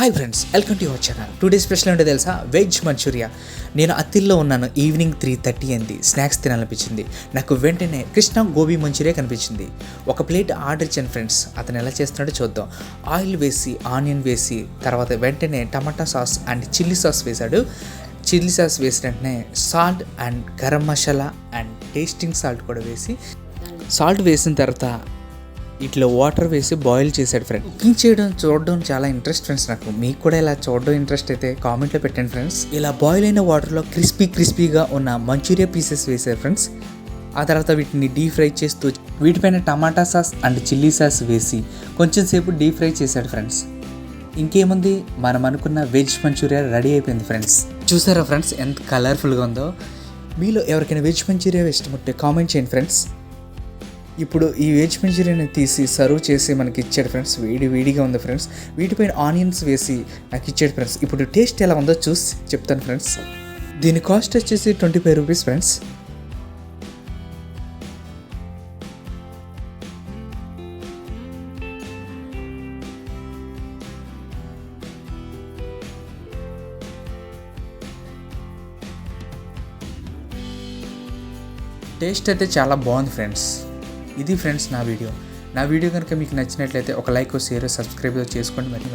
Hi friends welcome to your channel today special ఏంటో తెలుసా? Veg manchurian నేను అత్తిల్లో ఉన్నాను. ఈవినింగ్ త్రీ థర్టీ అయింది. స్నాక్స్ తినాలనిపించింది. నాకు వెంటనే కృష్ణ గోబీ మంచూరియా కనిపించింది. ఒక ప్లేట్ ఆర్డర్ ఇచ్చాను ఫ్రెండ్స్ అతను ఎలా చేస్తున్నాడో చూద్దాం. ఆయిల్ వేసి ఆనియన్ వేసి తర్వాత వెంటనే tomato sauce and chilli sauce వేశాడు. చిల్లీ సాస్ వేసిన వెంటనే salt and garam masala and tasting salt కూడా వేసి సాల్ట్ వేసిన తర్వాత ఇట్లా వాటర్ వేసి బాయిల్ చేశాడు ఫ్రెండ్ కుకింగ్ చేయడం చూడడం చాలా ఇంట్రెస్ట్ ఫ్రెండ్స్ నాకు. మీకు కూడా ఇలా చూడడం ఇంట్రెస్ట్ అయితే కామెంట్లో పెట్టండి ఫ్రెండ్స్ ఇలా బాయిల్ అయిన వాటర్లో క్రిస్పీ క్రిస్పీగా ఉన్న మంచూరియా పీసెస్ వేశారు ఫ్రెండ్స్ ఆ తర్వాత వీటిని డీప్ ఫ్రై చేస్తూ వీటిపైన tomato sauce and chilli sauce వేసి కొంచెం సేపు డీప్ ఫ్రై చేశాడు ఫ్రెండ్స్ ఇంకేముంది? మనం అనుకున్న వెజ్ మంచూరియా రెడీ అయిపోయింది ఫ్రెండ్స్ చూసారా ఫ్రెండ్స్ ఎంత కలర్ఫుల్గా ఉందో? మీలో ఎవరికైనా వెజ్ మంచూరియా ఇష్టం ఉంటే కామెంట్ చేయండి ఫ్రెండ్స్ ఇప్పుడు ఈ వెజ్ మంచూరియాని తీసి సర్వ్ చేసి మనకి ఇచ్చాడు ఫ్రెండ్స్. వేడి వేడిగా ఉంది ఫ్రెండ్స్. వీటిపైన ఆనియన్స్ వేసి నాకు ఇచ్చాడు ఫ్రెండ్స్. ఇప్పుడు టేస్ట్ ఎలా ఉందో చూసి చెప్తాను ఫ్రెండ్స్. దీని కాస్ట్ వచ్చేసి twenty five rupees friends. Taste అయితే చాలా బాగుంది ఫ్రెండ్స్. ఇది ఫ్రెండ్స్ నా వీడియో. నా వీడియో కనుక మీకు నచ్చినట్లయితే ఒక లైక్ షేర్ సబ్స్క్రైబ్ చేసుకోండి మరి